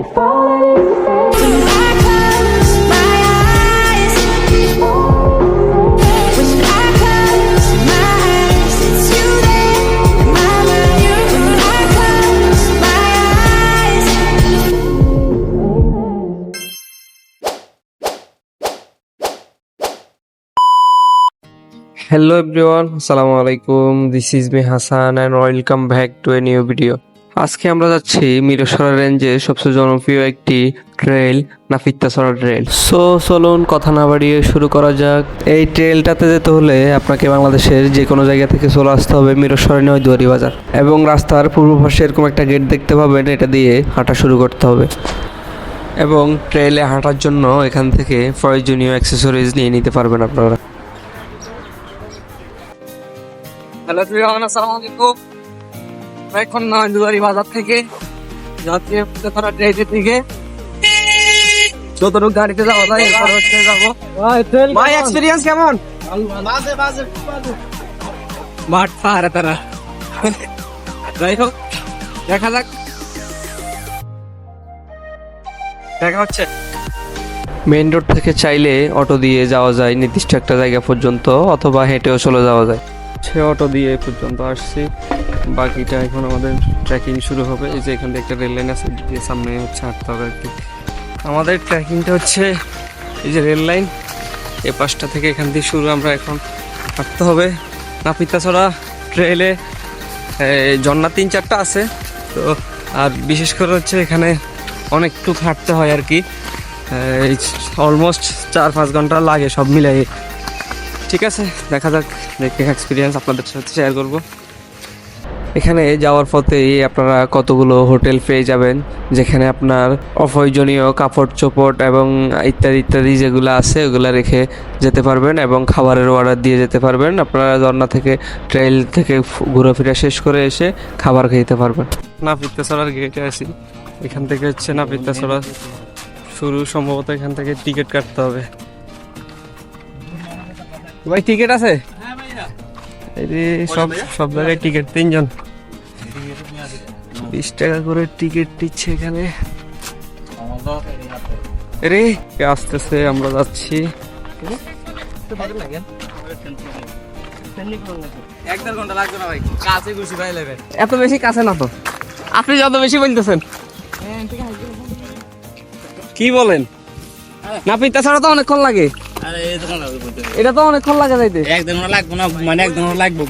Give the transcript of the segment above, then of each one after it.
If all is the same. When I close my eyes, when I close my eyes, it's you there in my আজকে আমরা যাচ্ছি মিরসরা রেঞ্জের সবচেয়ে জনপ্রিয় একটি ট্রেল নাফিত্তাসরা ট্রেল। সো চলুন কথা না বাড়িয়ে শুরু করা যাক। এই ট্রেলটাতে যেতে হলে আপনাকে বাংলাদেশের যে কোনো জায়গা থেকে চলে আসতে হবে মিরসরা নয় দুয়ারি বাজার। এবং রাস্তার পূর্ব পাশে এরকম একটা গেট দেখতে পাবেন এটা দিয়ে হাঁটা শুরু করতে হবে। এবং ট্রেলে হাঁটার জন্য এখান থেকে প্রয়োজনীয় অ্যাক্সেসরিজ নিয়ে নিতে পারবেন আপনারা। হ্যালো আসসালামু আলাইকুম। আমরা এখন বাজার থেকে যাচ্ছি তারা ট্রেনের দিকে। যতটুকু গাড়িতে যাওয়া যায় এরপর হচ্ছে যাব। ভাই এক্সপিরিয়েন্স কেমন? মাঠ পাহাড়ে তারা। যাই হোক দেখা যাক। দেখা হচ্ছে। মেইন রোড থেকে চাইলে অটো দিয়ে যাওয়া যায় নির্দিষ্ট একটা জায়গা পর্যন্ত অথবা হেঁটেও চলে যাওয়া যায়। সে অটো দিয়ে পর্যন্ত আসছি। বাকিটা এখন আমাদের ট্রেকিং শুরু হবে। এই যে এখান থেকে একটা রেল লাইন আছে দিয়ে সামনে হচ্ছে হাঁটতে হবে আর কি। আমাদের ট্রেকিংটা হচ্ছে, এই যে রেল লাইন এ পাশটা থেকে এখান থেকে শুরু আমরা এখন হাঁটতে হবে। নাপিতাছড়া ট্রেলে ঝর্ণা তিন চারটা আছে। তো, আর বিশেষ করে হচ্ছে এখানে অনেকটুক হাঁটতে হয় আর কি। অলমোস্ট চার পাঁচ ঘণ্টা লাগে সব মিলাই। ঠিক আছে, দেখা যাক এক্সপিরিয়েন্স আপনাদের সাথে শেয়ার করব। এখানে যাওয়ার পথেই আপনারা কতগুলো হোটেল পেয়ে যাবেন, যেখানে আপনার অপ্রয়োজনীয় কাপড় চোপড় এবং ইত্যাদি ইত্যাদি যেগুলো আছে ওগুলো রেখে যেতে পারবেন এবং খাবারের অর্ডার দিয়ে যেতে পারবেন। আপনারা ঝর্ণা থেকে ট্রেল থেকে ফ- ঘোরাফেরা শেষ করে এসে খাবার খেতে পারবেন। না পিত্তাছড়ার গেটে আসি এখান থেকে হচ্ছে না পিত্তাছড়া শুরু, সম্ভবত এখান থেকে টিকিট কাটতে হবে। ভাই, টিকিট আছে? সব সব জায়গায় টিকিট, তিনজন। বিশ টাকা করে টিকিট দিচ্ছে এখানে। রে আসতেছে? আমরা যাচ্ছি। এত বেশি কাছে না তো। আপনি যত বেশি বলতেছেন। কি বলেন? না পিতা ছাড়া তো অনেকক্ষণ লাগে। এটা তো অনেকক্ষণ লাগে যাইতে। একদিন লাগবে না মানে একদিন লাগবে।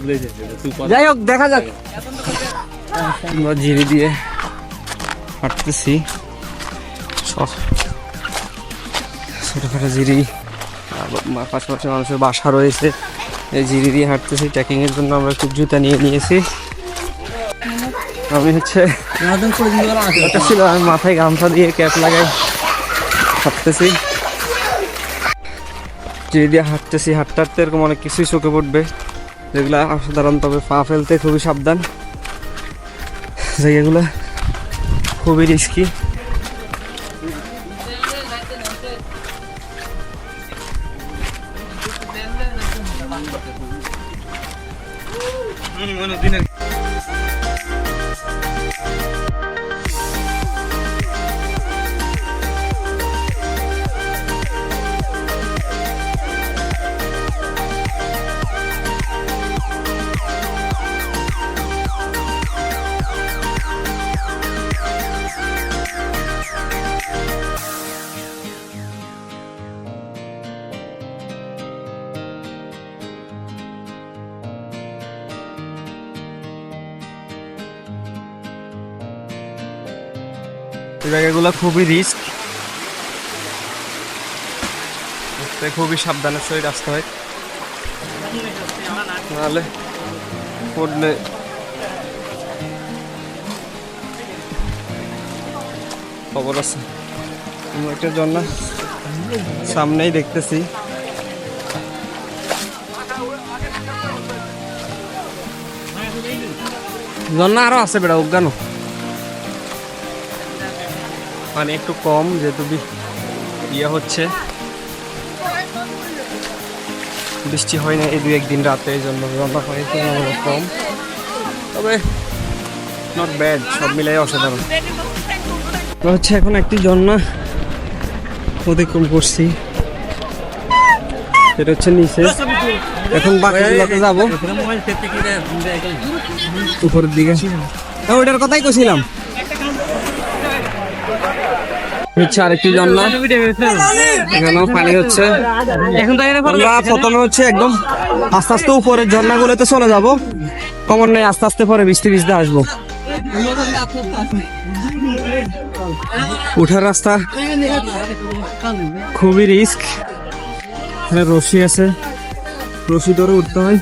যাই হোক দেখা যাক। আমরা ঝিরি দিয়ে হাঁটতেছি। ছোটোখাটো ঝিরি পাশাপাশি মানুষের বাসা রয়েছে। এই ঝিরি দিয়ে হাঁটতেছি ট্রেকিংয়ের জন্য আমরা একটু জুতা নিয়ে নিয়েছি। আমি হচ্ছে ছিল আমি মাথায় গামছা দিয়ে ক্যাপ লাগাই হাঁটতেছি। যে দিয়ে হাঁটতেছি, হাঁটতে হাঁটতে এরকম অনেক কিছুই চোখে পড়বে। যেগুলো অসাধারণ, তবে পা ফেলতে খুবই সাবধান। জায়গাগুলো খুবই রিস্কি জায়গাগুলো খুবই রিস্ক। খুবই সাবধানের সহিত আসতে হয়। নাহলে পড়লে খবর আছে। একটা জন্য সামনেই দেখতেছি। ঝর্ণা আরও আছে বেড়া অজ্ঞানো মানে একটু কম, যেহেতু ইয়ে হচ্ছে। বৃষ্টি হয় না এই দু একদিন রাতে, এই জন্য ঝর্ণা হয় কম। তবে নট ব্যাড সব মিলাই অসাধারণ। হচ্ছে এখন একটি ঝর্ণা অতিক্রম করছি। এটা হচ্ছে নিচে। এখন বাকিগুলোতে যাব। উপরের দিকে। ওইটার কথাই কছিলাম হচ্ছে আরেকটি ঝর্ণা এখানেও পানি হচ্ছে। আমরা প্রথমে হচ্ছে একদম আস্তে আস্তে উপরের ঝর্ণাগুলোতে চলে যাব। কমন নেই আস্তে আস্তে পরে ভিজতে ভিজতে আসব। উঠার রাস্তা খুবই রিস্ক। এখানে রশি আছে। রশি ধরে উঠতে হয়।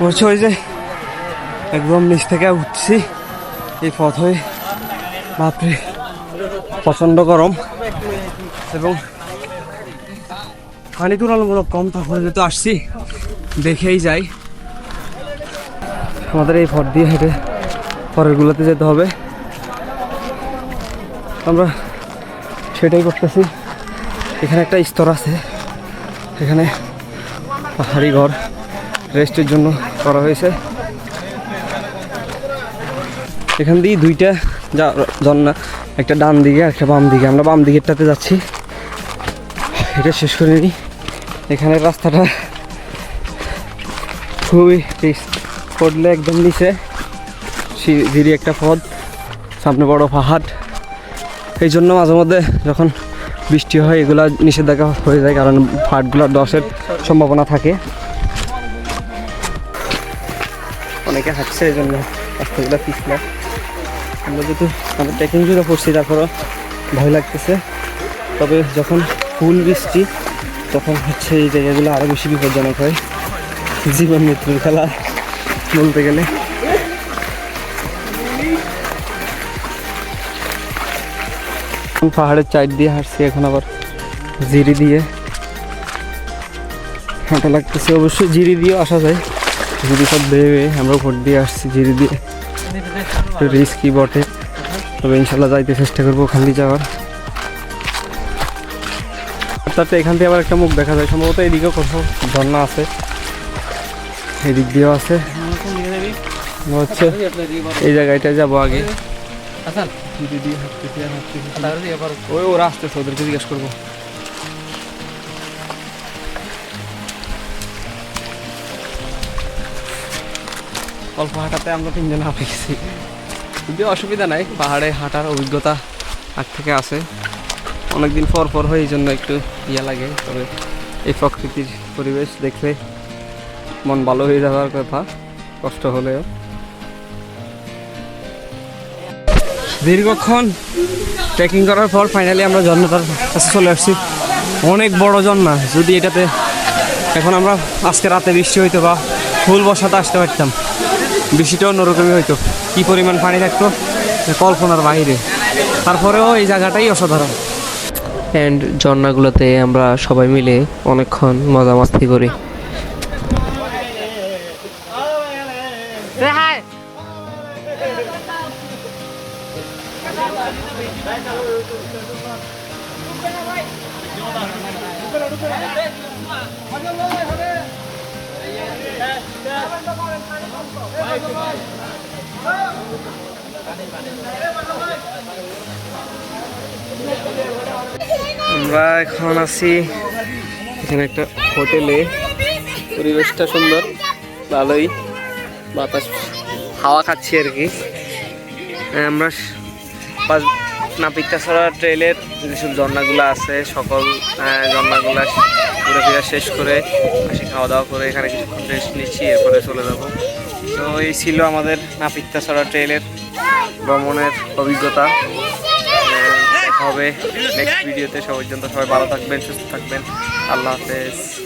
বলছে ওই যে একদম নিচ থেকে উঠছি এই পথ হয়ে। বাপরে প্রচণ্ড গরম। এবং পানি তুলনামূলক কম তারপরে যেহেতু আসছি। দেখেই যাই। আমাদের এই পথ দিয়ে হেঁটে পরেরগুলোতে যেতে হবে। আমরা সেটাই করতেছি। এখানে একটা স্তর আছে। এখানে পাহাড়ি ঘর রেস্টের জন্য করা হয়েছে। এখান দিয়ে দুইটা যা ঝর্ণা, একটা ডান দিকে আর একটা বাম দিকে। আমরা বাম দিকেরটাতে যাচ্ছি। এটা শেষ করে নিই। এখানের রাস্তাটা খুবই পড়লে একদম নিচে। সি- ধীরে একটা পথ, সামনে বড় পাহাড়। এই জন্য মাঝে মধ্যে যখন বৃষ্টি হয়, এগুলা নিষেধাজ্ঞা হয়ে যায়, কারণ পাহাড়গুলোর দশের সম্ভাবনা থাকে। অনেকে হাঁটছে, এই জন্য রাস্তাগুলো পিছলা। আমরা যেহেতু আমাদের ট্রেকিং জুড়ে পড়ছি, তারপরও ভয় লাগতেছে। তবে যখন ফুল বৃষ্টি, তখন হচ্ছে এই জায়গাগুলো আরও বেশি বিপজ্জনক হয়। জীবন মৃত্যুর খেলা বলতে গেলে। পাহাড়ের চাইড দিয়ে হাঁটছি, এখন আবার জিরি দিয়ে। হাঁটা লাগতেছে। অবশ্যই জিরি দিয়েও আসা যায়। জিরি সব বেয়ে বেয়ে আমরা ভোট দিয়ে আসছি, জিরি দিয়ে। একটু রিস্কি বটে। তবে ইনশাল্লাহ যাইতে চেষ্টা করব ওখান দিয়ে যাওয়ার। তাতে এখান থেকে আবার একটা মুখ দেখা যায়। সম্ভবত এদিকেও কোথাও ঝর্ণা আছে। এদিক দিয়েও আছে। হচ্ছে এই জায়গাটায় যাব আগে। ওই ওরা আসতেছে ওদেরকে জিজ্ঞেস করব। অল্প হাঁটাতে আমরা তিনজন হাঁপে গেছি। যদিও অসুবিধা নাই, পাহাড়ে হাঁটার অভিজ্ঞতা আগ থেকে আছে। অনেকদিন পর পর হয় এই জন্য একটু ইয়া লাগে, তবে এই প্রকৃতির পরিবেশ দেখলে মন ভালো হয়ে যাওয়ার কথা, কষ্ট হলেও। দীর্ঘক্ষণ ট্রেকিং করার পর ফাইনালি আমরা ঝর্ণাটার কাছে চলে আসছি। অনেক বড় ঝর্ণা যদি এটাতে এখন আমরা আজকে রাতে বৃষ্টি হইতো বা ফুল বসাতে আসতে পারতাম। বৃষ্টিটা অন্যরকমই হইতো কি পরিমাণ পানি থাকতো কল্পনার বাইরে তারপরেও এই জায়গাটাই অসাধারণ অ্যান্ড ঝর্ণাগুলোতে আমরা সবাই মিলে অনেকক্ষণ মজা মাস্তি করি আমরা এখন আছি এখানে একটা হোটেলে। পরিবেশটা সুন্দর, ভালোই। বাতাস, হাওয়া খাচ্ছি আর কি। আমরা স- পাঁচ- নাপিতাছড়া ট্রেলের যেসব ঝর্ণাগুলো আছে, সকল ঝর্ণাগুলা ঘুরে ফিরে শেষ করে আসি খাওয়া দাওয়া করে এখানে কিছুক্ষণ রেস্ট নিচ্ছি, এরপরে চলে যাব। তো এই ছিল আমাদের নাপিতাছড়া ট্রেলের ভ্রমণের অভিজ্ঞতা। হবে নেক্সট ভিডিওতে সবাই পর্যন্ত সবাই ভালো থাকবেন, সুস্থ থাকবেন। আল্লাহ হাফেজ।